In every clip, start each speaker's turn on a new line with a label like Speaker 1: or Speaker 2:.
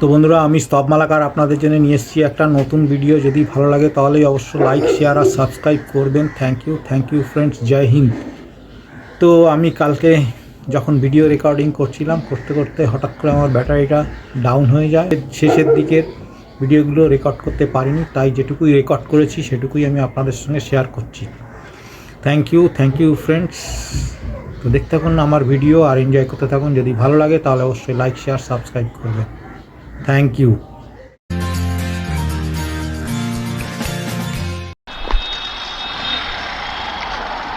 Speaker 1: তো বন্ধুরা, আমি স্তব মালাকার আপনাদের জন্য নিয়ে এসেছি একটা নতুন ভিডিও যদি ভালো লাগে তাহলেই অবশ্যই লাইক শেয়ার আর সাবস্ক্রাইব করবেন। Thank you thank you friends জয় হিন্দ। তো আমি কালকে যখন ভিডিও রেকর্ডিং করছিলাম, করতে করতে হঠাৎ করে আমার ব্যাটারিটা ডাউন হয়ে যায়। শেষের দিকের ভিডিওগুলো রেকর্ড করতে পারিনি, তাই যেটুকুই রেকর্ড করেছি সেটুকুই আমি আপনাদের সঙ্গে শেয়ার করছি। Thank you thank you friends তো দেখতে থাকুন আমার ভিডিও আর এনজয় করতে থাকুন। যদি ভালো লাগে তাহলে অবশ্যই লাইক শেয়ার সাবস্ক্রাইব করবেন। থ্যাংক ইউ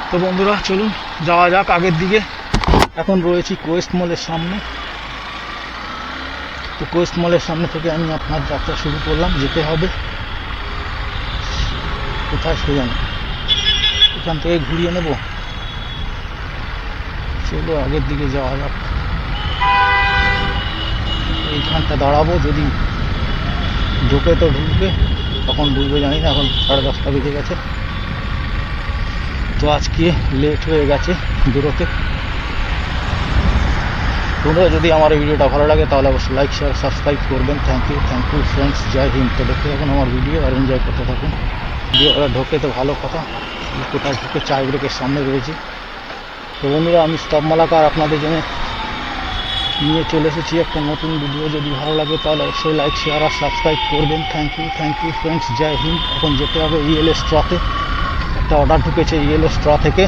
Speaker 1: তো বন্ধুরা, চলুন, যাওয়া যাক আগের দিকে। এখন রয়েছি কোয়েস্ট মলের সামনে। তো কোয়েস্ট মলের সামনে থেকে আমি আপনার যাত্রা শুরু করলাম, যেতে হবে। কোথায় সে জানি এখান থেকে ঘুরিয়ে নেব। চলো, আগের দিকে যাওয়া যাক। এইখানটা দাঁড়াবো, যদি ঢুকে তো ঢুকবে, তখন ঢুকবে জানি না, এখন সাড়ে দশটা বেজে গেছে। তো আজকে লেট হয়ে গেছে বেরোতে তোমরা যদি আমার এই ভিডিওটা ভালো লাগে, তাহলে অবশ্যই লাইক শেয়ার সাবস্ক্রাইব করবেন। Thank you thank you friends জয় হিন্দ। তো দেখতে থাকুন আমার ভিডিও আর এনজয় করতে থাকুন। ভিডিওটা ঢোকে তো ভালো কথা, কোথায় ঢুকে চায় ব্রেকের সামনে রয়েছে। তো বন্ধুরা, আমি স্তব মালাকার আপনাদের জন্য নিয়ে চলে এসেছি একটা নতুন ভিডিও যদি ভালো লাগে তাহলে অবশ্যই লাইক শেয়ার আর সাবস্ক্রাইব করবেন। Thank you thank you friends জয় হিন্দ। এখন যেতে হবে ইএলএস স্ট্রতে একটা অর্ডার ঢুকেছে ইএলএস স্ট্র থেকে।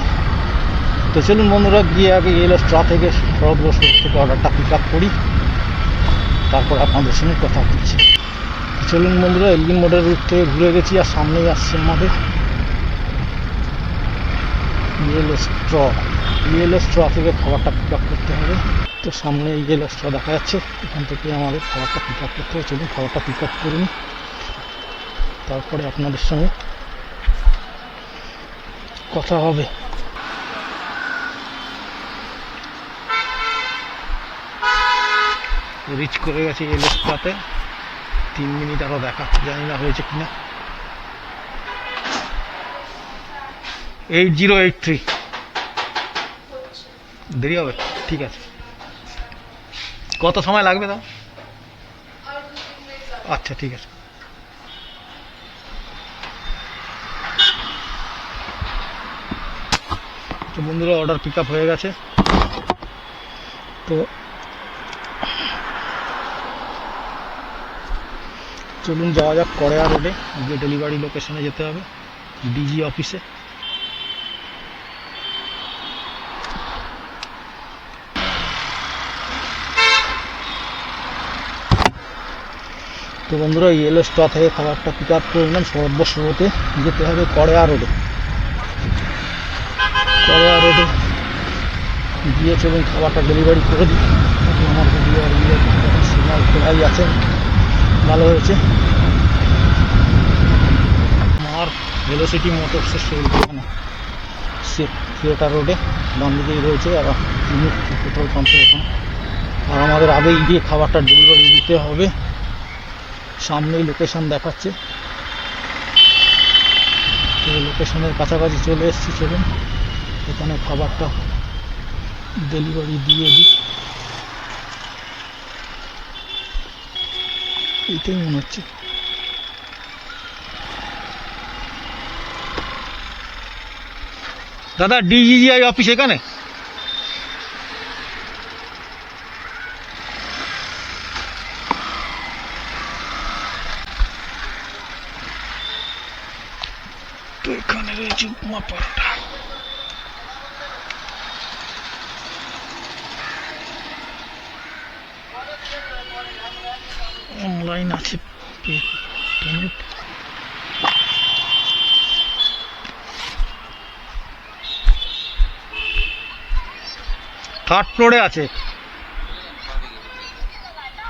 Speaker 1: তো চলুন বন্ধুরা, গিয়ে আগে ইএলএস স্ট্র থেকে শরৎ থেকে অর্ডারটা পিক আপ করি। তারপর আপনাদের সঙ্গে কথা বলছি। চলুন বন্ধুরা এলগিন মোড়ের রুট থেকে ঘুরে গেছি আর সামনেই আসছে আমাদের ইয়েলো স্ট্র ইয়েলো স্ট্র থেকে খাবারটা পিক আপ করতে হবে। তো সামনে ইয়েলো স্ট্র দেখা যাচ্ছে, এখান থেকে আমাদের খাবারটা পিক আপ করতে হবে। চলুন খাবারটা পিক আপ করুন তারপরে আপনাদের সঙ্গে কথা হবে। রিচ করে গেছে ইয়েলো স্ট্রতে তিন মিনিট আরও দেখা, জানি না হয়েছে কিনা। এইট জিরো এইট থ্রি দেরি হবে, ঠিক আছে। কত সময় লাগবে দাও? আচ্ছা ঠিক আছে। তো বন্ধুরা অর্ডার পিক হয়ে গেছে। তো চলুন যাওয়া যাক করেয়া রোডে গিয়ে ডেলিভারি লোকেশনে যেতে হবে ডিজি অফিসে তো বন্ধুরা ইয়েলো স্ট্র থেকে খাবারটা পিক আপ করে নিলাম। সর্বস্রোতে যেতে হবে করেয়া রোডে করেয়া রোডে গিয়ে চলুন খাবারটা ডেলিভারি করে দিই। আমার ভিডিও আর ভিডিও সিগনাল খোলাই আছে ভালো হয়েছে। আমার ভেলোসিটি মোটরসের শরীর এখানে থিয়েটার রোডে ডান দিকেই রয়েছে, আর পেট্রোল পাম্পের ওখানে। আর আমাদের আগেই গিয়ে খাবারটা ডেলিভারি দিতে হবে। সামনেই লোকেশন দেখাচ্ছে। তো লোকেশনের কাছাকাছি চলে এসেছি চলুন এখানে খাবারটা ডেলিভারি দিয়ে দিই। এটাই মনে হচ্ছে। দাদা ডিজিজিআই অফিস এখানে তো এখানে রয়েছে উপমা পরোটা অনলাইন আছে পে- পেমেন্ট থার্ড ফ্লোরে আছে।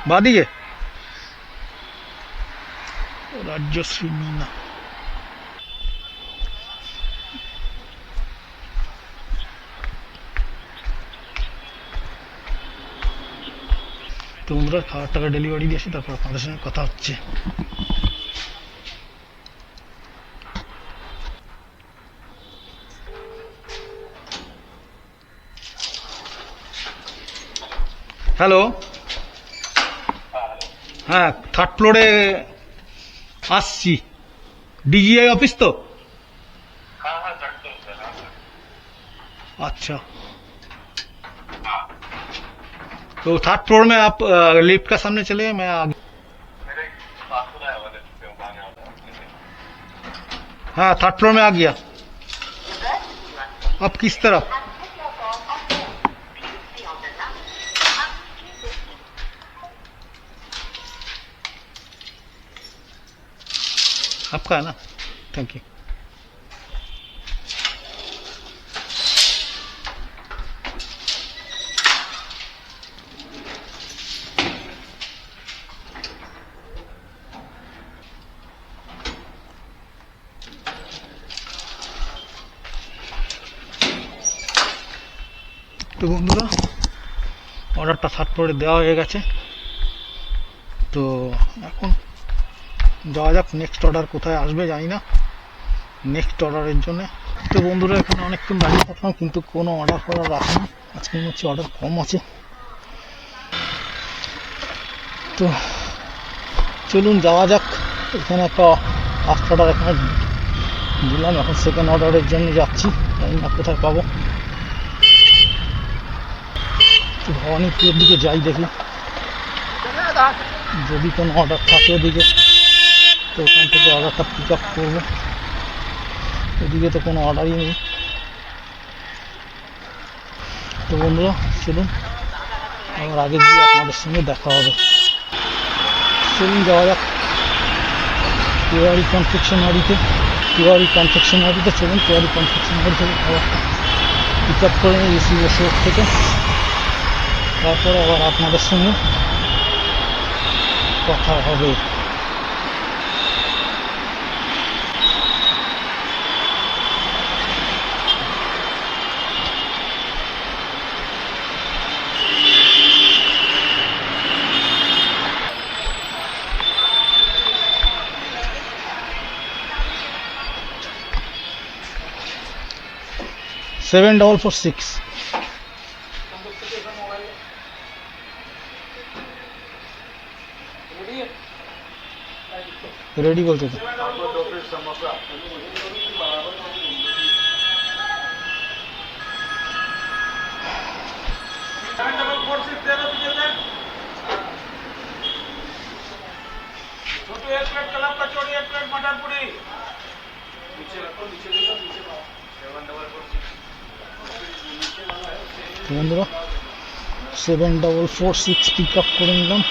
Speaker 1: বাদিকে। রাজ্যশ্রী মিনা তোমরা খাবার টাকা ডেলিভারি দিয়েছি? তারপর আপনাদের সঙ্গে কথা হচ্ছে। হ্যালো হ্যাঁ থার্ড ফ্লোরে আসছি ডিজিআই অফিস তো
Speaker 2: हाँ हाँ करते हैं सर हाँ सर
Speaker 1: अच्छा तो थर्ड फ्लोर में आप लिफ्ट का सामने चले मैं आगे
Speaker 2: मेरे पास में आया वाले पे आने वाला है
Speaker 1: हाँ थर्ड फ्लोर में आ गया अब किस तरफ आपका है ना थैंक यू তো বন্ধুরা অর্ডারটা থার্ড ফ্লোরে দেওয়া হয়ে গেছে তো এখন যাওয়া যাক নেক্সট অর্ডার কোথায় আসবে জানি না। নেক্সট অর্ডারের জন্য। তো বন্ধুরা, এখানে অনেকক্ষণ দাঁড়িয়ে থাকলাম, কিন্তু কোনো অর্ডার করার আসেনি আজকে মনে হচ্ছে অর্ডার কম আছে। তো চলুন, যাওয়া যাক। এখানে একটা ফার্স্ট অর্ডার এখানে দিলাম, এখন সেকেন্ড অর্ডারের জন্য যাচ্ছি। জানি না কোথায় পাবো। তো ভবানীপুরের দিকে যাই দেখি। যদি কোনো অর্ডার থাকে ওদিকে। তো ওখান থেকে অর্ডারটা পিক আপ করব। ওদিকে তো কোনো অর্ডারই নেই। তো বন্ধুরা, চলুন, আবার আগে গিয়ে আপনাদের সঙ্গে দেখা হবে। চলুন, যাওয়া যাক। তিওয়ারি কনফেকশনারিতে তিওয়ারি কনফেকশনারিতে চলুন, তিওয়ারি কনফেকশনারি থেকে খাবারটা পিক আপ করে নিই রিসিভার শপ থেকে। তারপরে আবার আপনাদের সঙ্গে কথা হবে। seven double four six ready বলছে তো
Speaker 2: छोटू एक प्लेट कलम कचौड़ी एक प्लेट मटर पूरी
Speaker 1: তো বন্ধুরা। Seven double four six pick up করে নিলাম।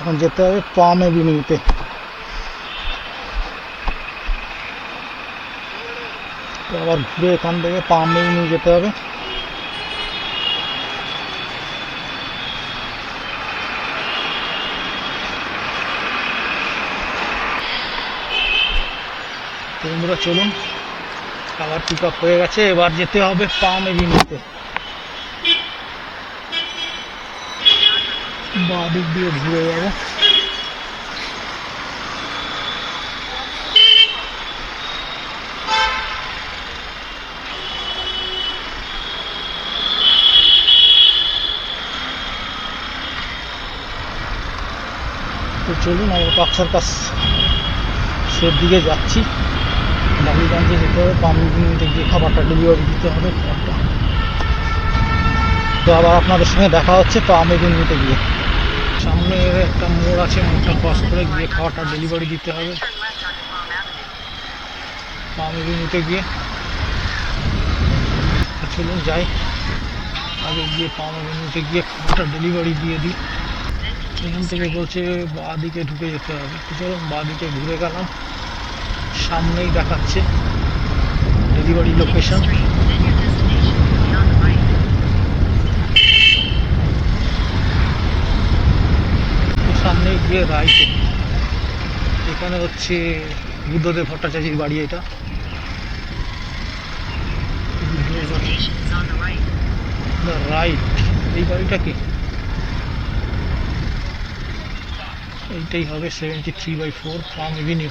Speaker 1: এখন যেতে হবে পাম এভিনিউতে তো। আবার ঘুরে এখান থেকে পাম এভিনিউ যেতে হবে। বন্ধুরা, চলুন। আবার পিক আপ হয়ে গেছে, এবার যেতে হবে পাম এভিনিউতে। বাঁ দিক দিয়ে ঘুরে যাব। চলুন, আমরা পাক সার্কাস সের দিকে যাচ্ছি। ডালিগঞ্জে যেতে হবে পামগিনিতে গিয়ে খাবারটা ডেলিভারি দিতে হবে, খাবারটা। তো আবার আপনাদের সঙ্গে দেখা হচ্ছে পামগিনিতে গিয়ে। সামনে একটা মোড় আছে, মোড়টা ক্রস করে গিয়ে খাবারটা ডেলিভারি দিতে হবে। পামগিনিতে গিয়ে চলুন যাই। আগে গিয়ে পামগিনিতে গিয়ে খাবারটা ডেলিভারি দিয়ে দিই। এখান থেকে বলছে, বাঁ দিকে ঢুকে যেতে হবে। চলুন বাঁ দিকে ঘুরে গেলাম। সামনেই দেখাচ্ছে ডেলিভারি লোকেশন সামনে গিয়ে রাইটে এখানে হচ্ছে বুদ্ধদেব ভট্টাচার্যের বাড়ি এটা। রাইট এই বাড়িটা কি? এইটাই হবে seventy three by four Farm Avenue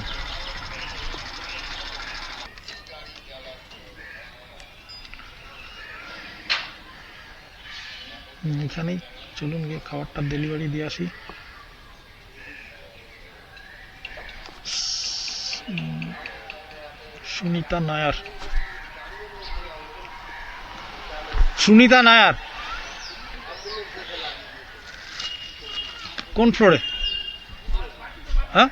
Speaker 1: এখানেই চলুন গিয়ে খাবারটা ডেলিভারি দিয়ে আসি। সুনিতা নায়ার। সুনিতা নায়ার। কোন ফ্লোরে হ্যাঁ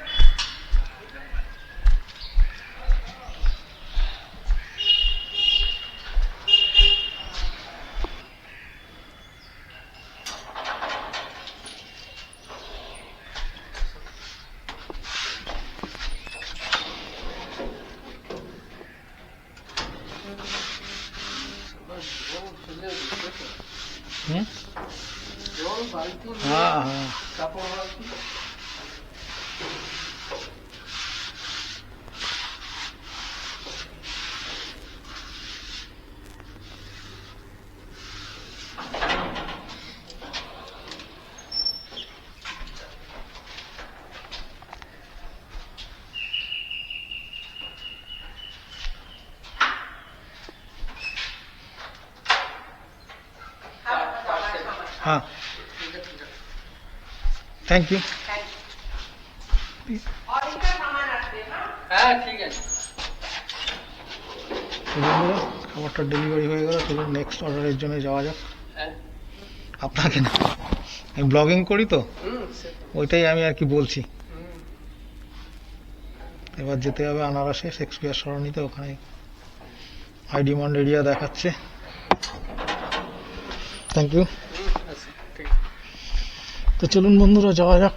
Speaker 1: হুম হ্যাঁ হ্যাঁ হ্যাঁ থ্যাংক ইউ
Speaker 3: হ্যাঁ ঠিক আছে
Speaker 1: বন্ধুরা খাবারটা ডেলিভারি হয়ে গেল চলুন নেক্সট অর্ডারের জন্য যাওয়া যাক।
Speaker 3: হ্যাঁ।
Speaker 1: আপনাকে না। আমি ব্লগিং করি তো। ওইটাই আমি আর কি বলছি। এবার যেতে হবে আনারসে শেক্সপিয়ার সরণিতে ওখানে হাই ডিমান্ড এরিয়া দেখাচ্ছে। থ্যাংক ইউ
Speaker 3: হুম, আচ্ছা, ঠিক আছে।
Speaker 1: তো চলুন বন্ধুরা, যাওয়া যাক।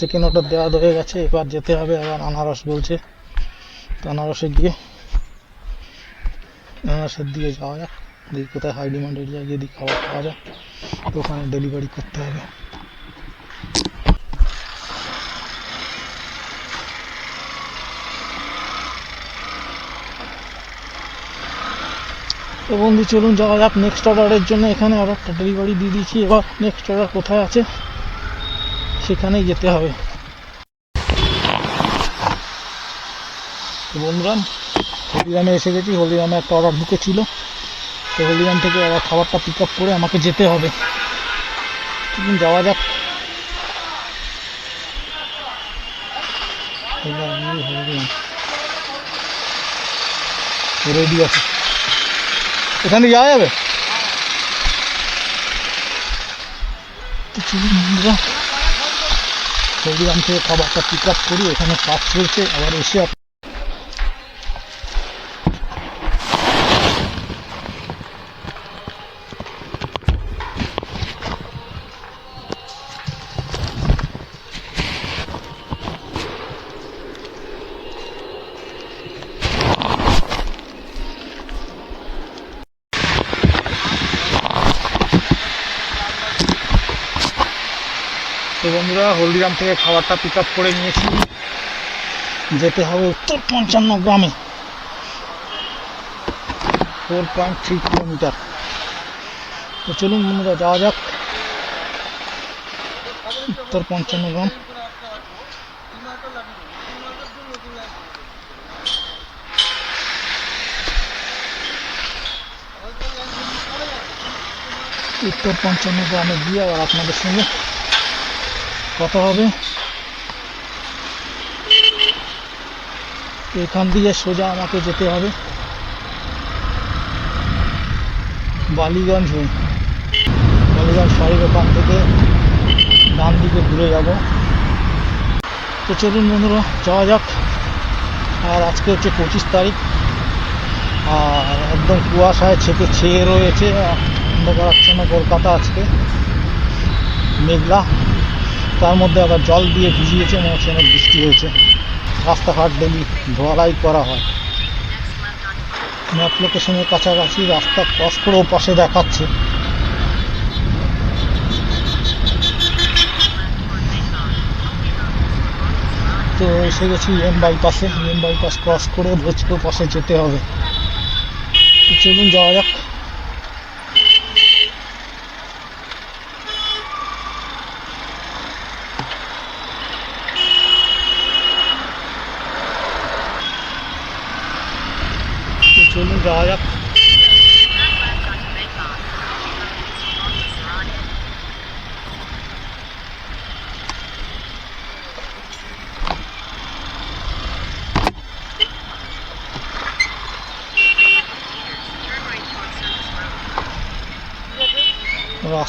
Speaker 1: সেকেন্ড অর্ডার দেওয়া হয়ে গেছে, এবার যেতে হবে, আবার আনারস বলছে। তো আনারসের দিকে আনারসের দিকে যাওয়া যাক। দেখি কোথায় হাই ডিমান্ড এরিয়ায় যদি খাবার পাওয়া যায়। তো ওখানে ডেলিভারি করতে হবে। তো বন্ধু, চলুন যাওয়া যাক। নেক্সট অর্ডারের জন্য এখানে অর্ডারটা ডেলিভারি দিয়ে দিয়েছি। এবার নেক্সট অর্ডার কোথায় আছে? সেখানেই যেতে হবে। তো বন্ধুরা, হলদিরামে এসে গেছি। হলদিরামে একটা অর্ডার ঢুকেছিল। তো হলদিরাম থেকে আবার খাবারটা পিক আপ করে আমাকে যেতে হবে। চলুন, যাওয়া যাক। রেডি আছে। এখানে যাওয়া যাবে? তো বন্ধুরা হলদিরাম থেকে খাবারটা পিক আপ করি এখানে কাজ চলছে আবার এসে হলদিরাম থেকে খাবারটা পিক আপ করে নিয়েছি। যেতে হবে উত্তর পঞ্চান্ন গ্রামে। ফোর পয়েন্ট থ্রি কিলোমিটার তো চলুন বন্ধুরা, যাওয়া যাক। উত্তর পঞ্চান্ন গ্রাম। উত্তর পঞ্চান্ন গ্রামে গিয়ে আবার আপনাদের সঙ্গে কত হবে? এখান দিয়ে সোজা আমাকে যেতে হবে। বালিগঞ্জ হয়ে। বালিগঞ্জ শহরের ওখান থেকে ডান দিকে ঘুরে যাব। তো চলুন বন্ধুরা, যাওয়া যাক। আর আজকে হচ্ছে পঁচিশ তারিখ। আর একদম কুয়াশায় ছেকে ছেয়ে রয়েছে। অন্ধকারাচ্ছন্ন কলকাতা আজকে। মেঘলা। তার মধ্যে আবার জল দিয়ে ভিজিয়েছে মনে হচ্ছে অনেক বৃষ্টি হয়েছে। রাস্তাঘাট ডেলি ধোয়ালাই করা হয়। ম্যাপ লোকেশনের কাছাকাছি রাস্তা ক্রস করে পাশে দেখাচ্ছে। তো এসে গেছি এম বাইপাসে। এম বাইপাস ক্রস করে ভোজপুর পাশে যেতে হবে। চলুন যাওয়া যাক তো চলুন যাওয়া যাক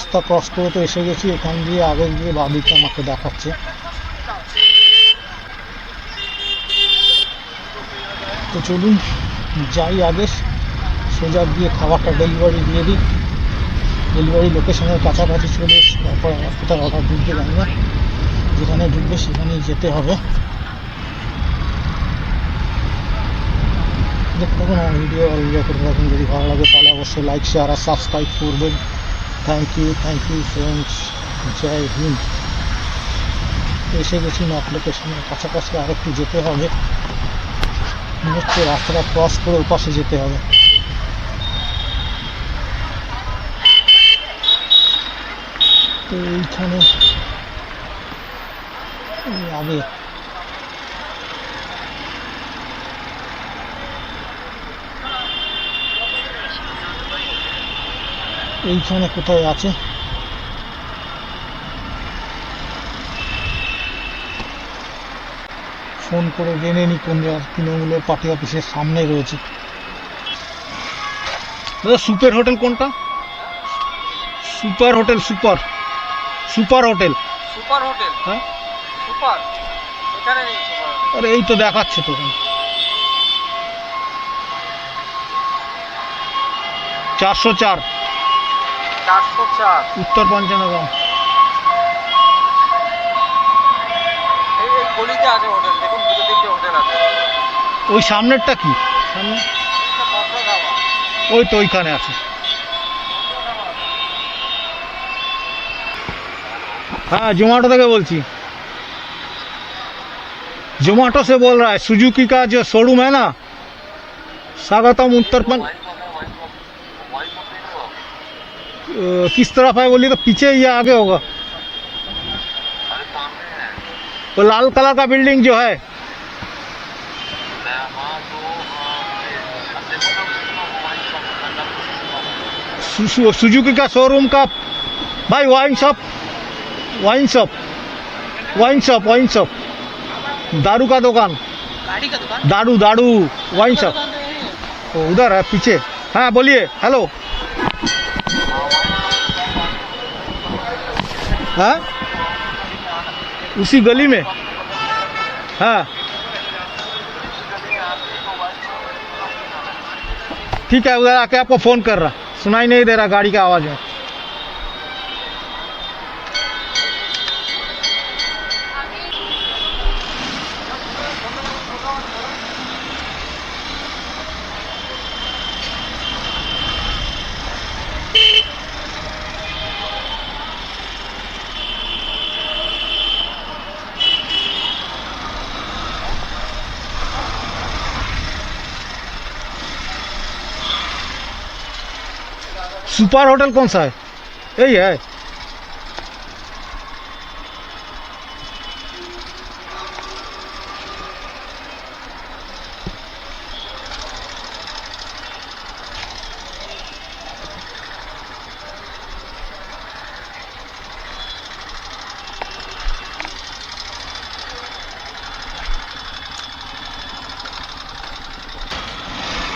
Speaker 1: রাস্তা ক্রস করে তো এসে গেছি, এখান দিয়ে আগে গিয়ে বাদিকে আমাকে দেখাচ্ছে। তো চলুন, যাই আগে, সোজা গিয়ে খাবারটা ডেলিভারি দিয়ে দিই। ডেলিভারি লোকেশনের কাছাকাছি চলে এসেছি, তারপর কোথায় অর্ডার ঢুকবে, জানি না। যেখানে ঢুকবে সেখানেই যেতে হবে। দেখতে থাকুন আমার ভিডিও করতে থাকুন যদি ভালো লাগে তাহলে অবশ্যই লাইক শেয়ার আর সাবস্ক্রাইব করবেন। Thank you thank you friends জয় হিন্দ এসে গেছি নট লোকেশনের কাছাকাছি আর একটু যেতে হবে। হচ্ছে রাস্তাটা ক্রস করে ওপাশে যেতে হবে। তো এইখানে এই আগে এইখানে কোথায় আছে? ফোন করে জেনে নি কোন জায়গায় তৃণমূলের পার্টি অফিসের সামনে রয়েছে। দাদা সুপার হোটেল কোনটা? Super hotel super. Super hotel.
Speaker 3: Super hotel?
Speaker 1: হ্যাঁ?
Speaker 3: সুপার? এখানে নেই
Speaker 1: আরে এই তো দেখাচ্ছে তো চারশো চার। উত্তর পঞ্চানগর
Speaker 3: এই এই গলিতে আছে হোটেল দেখুন দুটো তিনটে হোটেল আছে
Speaker 1: ওই সামনেরটা কি সামনে
Speaker 3: একটা বর্ষা ধাবা
Speaker 1: ওই তো ওইখানে আছে हाँ जोमेटो থেকে বলছি जोमेटो से बोल रहा है सुजुकी का जो शोरूम है ना स्वागतम उत्तर किस तरफ़ है बोलिए तो पीछे या आगे होगा? वो लाल कलर का बिल्डिंग जो है। सुजुकी का शोरूम का भाई wine shop wine shop wine shop wine shop दारू का दुकान।
Speaker 3: गाड़ी का दुकान?
Speaker 1: दारू दारू वाइन शॉप
Speaker 3: तो
Speaker 1: उधर है पीछे। हाँ बोलिए। हेलो हाँ? उसी गली में? हाँ। ठीक है, उधर आके आपको फ़ोन कर रहा। सुनाई नहीं दे रहा गाड़ी का आवाज़। में सुपर होटल कौन सा है यही है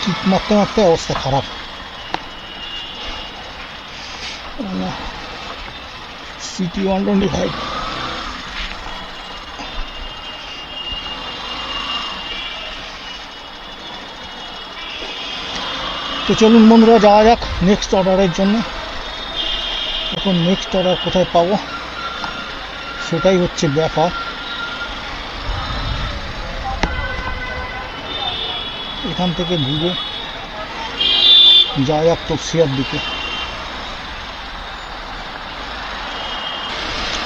Speaker 1: চিপ মারতে মারতে অবস্থা খারাপ সিটি ওয়ান টোয়েন্টি ফাইভ তো চলুন বন্ধুরা, যাওয়া যাক নেক্সট অর্ডারের জন্য। এখন নেক্সট অর্ডার কোথায় পাবো? সেটাই হচ্ছে ব্যাপার। এখান থেকে ঘুরে যাওয়া যাক তপসিয়ার দিকে।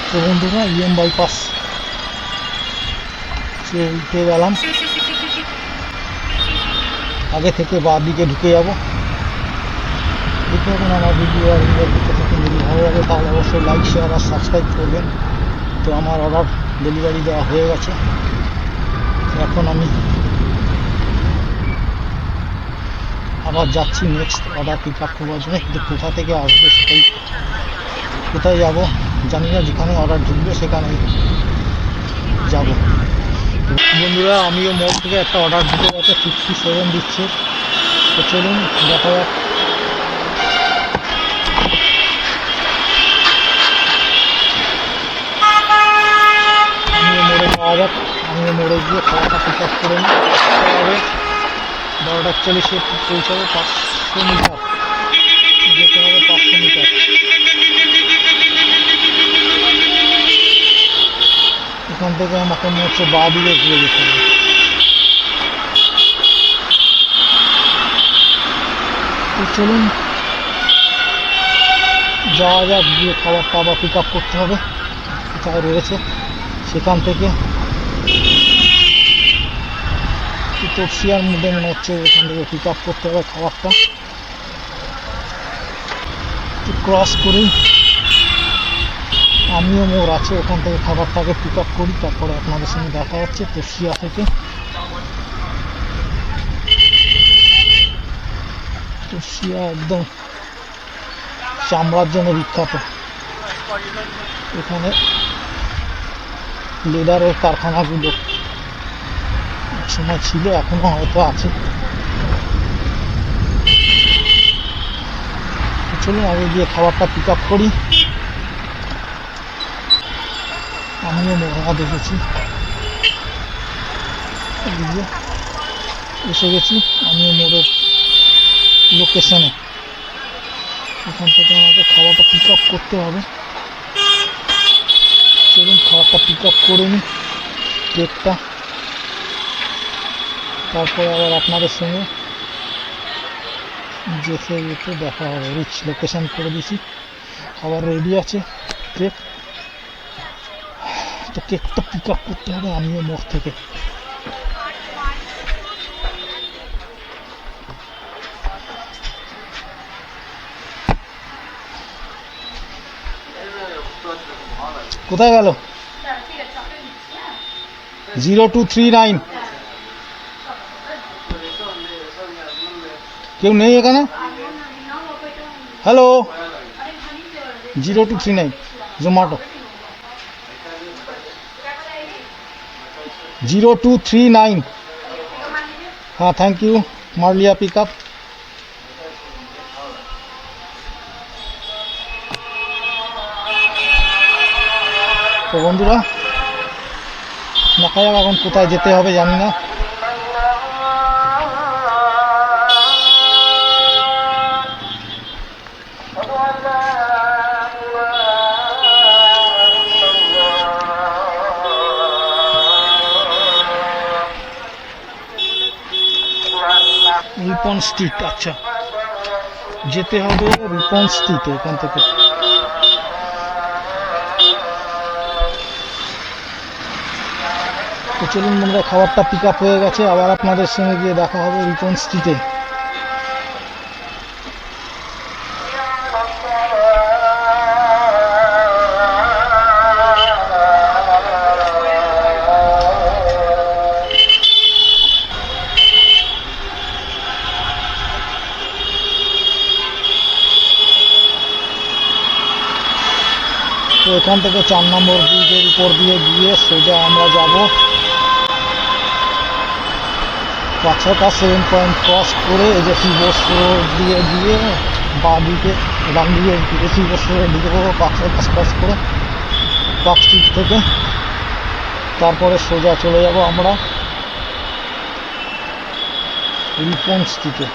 Speaker 1: বন্ধুরা ইএম বাইপাস সে উঠে গেলাম আগে থেকে বা দিকে ঢুকে যাব দেখতে এখন আমার ভিডিও আর করতে থাকুন যদি ভালো লাগে তাহলে অবশ্যই লাইক শেয়ার আর সাবস্ক্রাইব করবেন তো আমার অর্ডার ডেলিভারি দেওয়া হয়ে গেছে এখন আমি আবার যাচ্ছি নেক্সট অর্ডার পিক আপ করবার জন্য কিন্তু কোথা থেকে আসবে সেটাই কোথায় যাব জানি না, যেখানে অর্ডার ঢুকবে, সেখানে যাব। বন্ধুরা, আমিও মোট থেকে একটা অর্ডার ঢুকে গেছে সিক্সটি সেভেন দিচ্ছি। তো চলুন, দেখা যাক। মোড়ে পাওয়া যাক, আমিও মোড়ে গিয়ে খাওয়াটা পিক আপ করে নিই। হবে বারোটা চল্লিশে পৌঁছাবে, পাঁচশো মিটার। যেতে হবে পাঁচশো মিটার। এখান থেকে আমাকে হচ্ছে বা দিকে ঘুরে যেতে হবে। তো চলুন, যাওয়া যাক, গিয়ে খাবারটা আবার পিক আপ করতে হবে। কোথায় রয়েছে, সেখান থেকে। তপসিয়ার মধ্যে মনে হচ্ছে ওখান থেকে পিক আপ করতে হবে খাবারটা। ক্রস করি। আমিও মোর আছে, ওখান থেকে খাবারটাকে পিক আপ করি, তারপরে আপনাদের সঙ্গে দেখা হচ্ছে তপসিয়া থেকে। তপসিয়া একদম চামড়ার জন্য বিখ্যাত। এখানে লেদারের কারখানাগুলো সময় ছিল, এখনও হয়তো আছে। চলুন আগে গিয়ে খাবারটা পিক আপ করি। আমিও মোড়া দেখেছি। এসে গেছি, আমিও মোড়ের লোকেশনে এখান থেকে আমাকে খাবারটা পিক আপ করতে হবে। চলুন খাবারটা পিক আপ করে নিই কেকটা তারপরে আবার আপনাদের সঙ্গে যেতে যেতে দেখা হবে। রিচ লোকেশন করে দিছি। খাবার রেডি আছে কেক তো কেকটা পিক আপ করতে হবে, আমিও মোড় থেকে। কোথায় গেল? Zero two three nine. কেউ নেই এখানে? Hello? Zero two three nine, Zomato. Zero two three nine. হ্যাঁ থ্যাংক ইউ মারলিয়া পিক আপ তো বন্ধুরা দেখা যাক এখন কোথায় যেতে হবে জানি না। স্ট্রিট আচ্ছা। যেতে হবে রিপন স্ট্রিটে এখান থেকে। চলুন বন্ধুরা, খাবারটা পিক আপ হয়ে গেছে। আবার আপনাদের সঙ্গে গিয়ে দেখা হবে রিপন স্ট্রিটে। এখান থেকে চার নম্বর ব্রিজের উপর দিয়ে গিয়ে সোজা আমরা যাব। পাঁচশোটা সেভেন পয়েন্ট ক্রস করে এই যে শিবস দিয়ে গিয়ে বাঁ দিকে, ডান দিকে দিকে শিবস রোডে ঢুকে পড়ব পাঁচশো ক্রস করে পার্ক স্ট্রিট থেকে। তারপরে সোজা চলে যাব আমরা রিপন স্ট্রিটে।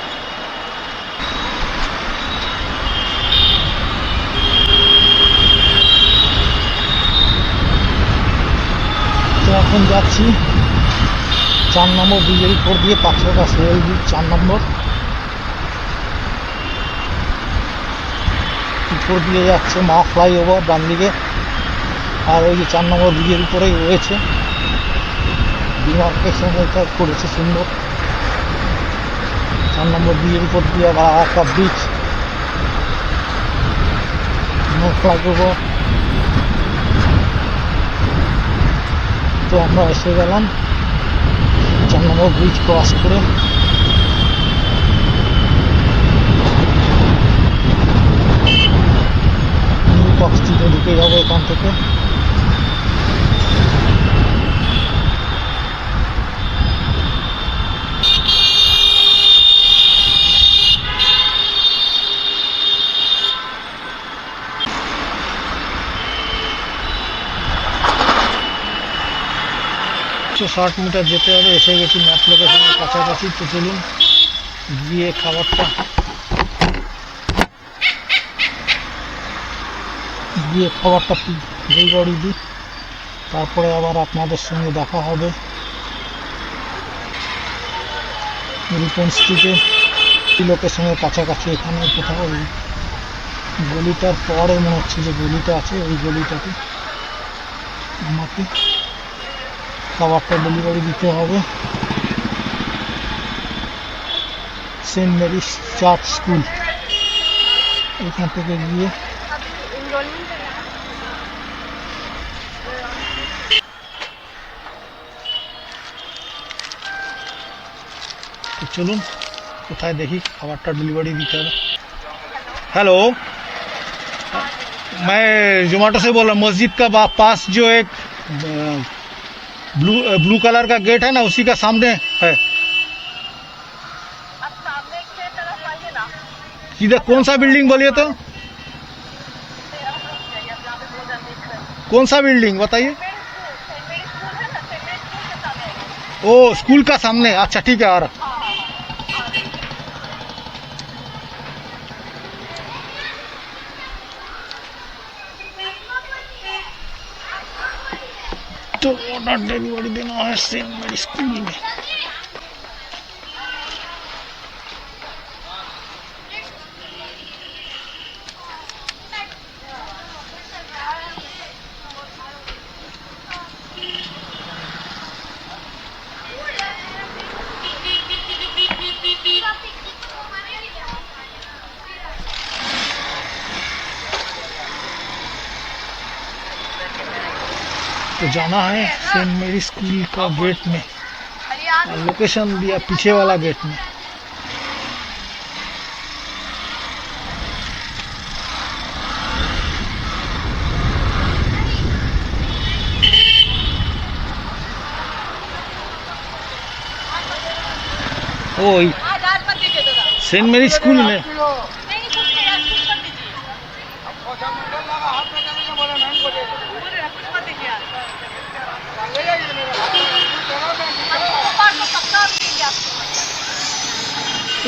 Speaker 1: তো এখন যাচ্ছি। চার নম্বর ব্রিজের উপর দিয়ে পাঁচশোটা সোহেল ব্রিজ চার নম্বর। উপর দিয়ে যাচ্ছে মা ফ্লাইওভার ডান দিকে। আর ওই যে চার নম্বর ব্রিজের উপরেই রয়েছে। ডিমার্কেশন করেছে সুন্দর। চার নম্বর ব্রিজের উপর দিয়ে আবার একটা ব্রিজ। ফ্লাইওভার তো আমরা এসে গেলাম। চার নম্বর ব্রিজ ক্রস করে। নিউ কক্সটিতে ঢুকে যাব এখান থেকে। একশো ষাট মিটার যেতে হবে, এসে গেছি ম্যাপ লোকেশনের কাছাকাছি, তো চলুন গিয়ে খাবারটা গিয়ে খাবারটা ডেলিভারি দিই। তারপরে আবার আপনাদের সঙ্গে দেখা হবে। রূপন স্ট্রিটে লোকেশনের কাছাকাছি এখানে কোথাও ওই গলিটার পরে মনে হচ্ছে যে গলিটা আছে, ওই গলিটাতে আমাকে খাবারটা ডেলিভারি দিতে হবে সেন্ট মেরিস চার্চ স্কুল এখান থেকে গিয়ে তো চলুন কোথায় দেখি খাবারটা ডেলিভারি দিতে হবে हेलो मैं जोमेटो से बोल रहा हूँ मस्जिद का बा- पास जो एक ब्लू ब्लू कलर का गेट है ना उसी का सामने है। सीधा कौन सा बिल्डिंग बोलिए तो? कौन सा बिल्डिंग बताइए। ओ स्कूल का सामने अच्छा ठीक है आ रहा। तो ऑर्डर डिलीवरी देना है सेम मेरी स्कूल में। जाना है सेंट मेरी स्कूल का गेट में। लोकेशन दिया पीछे वाला गेट में। ओ
Speaker 4: दादा
Speaker 1: सेंट मेरी स्कूल में।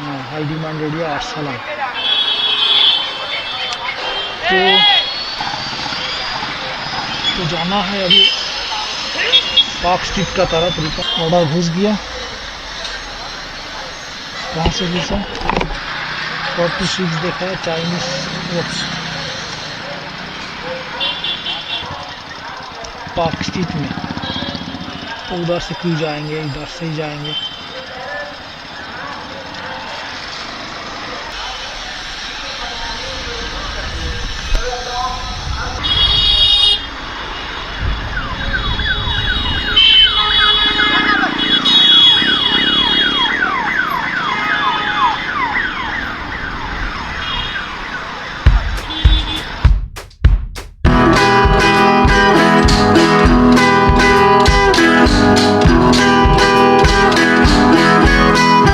Speaker 1: हाई डिमांड एरिया आरसलाम तो तो जाना है अभी। पार्क स्ट्रीट का तरफ़ रुका ऑर्डर घुस गया। कहाँ से घुसा? फोर्टी सिक्स देखा है चाइनीज़ वॉच पार्क स्ट्रीट में। तो उधर से क्यों जाएँगे? इधर से ही जाएँगे।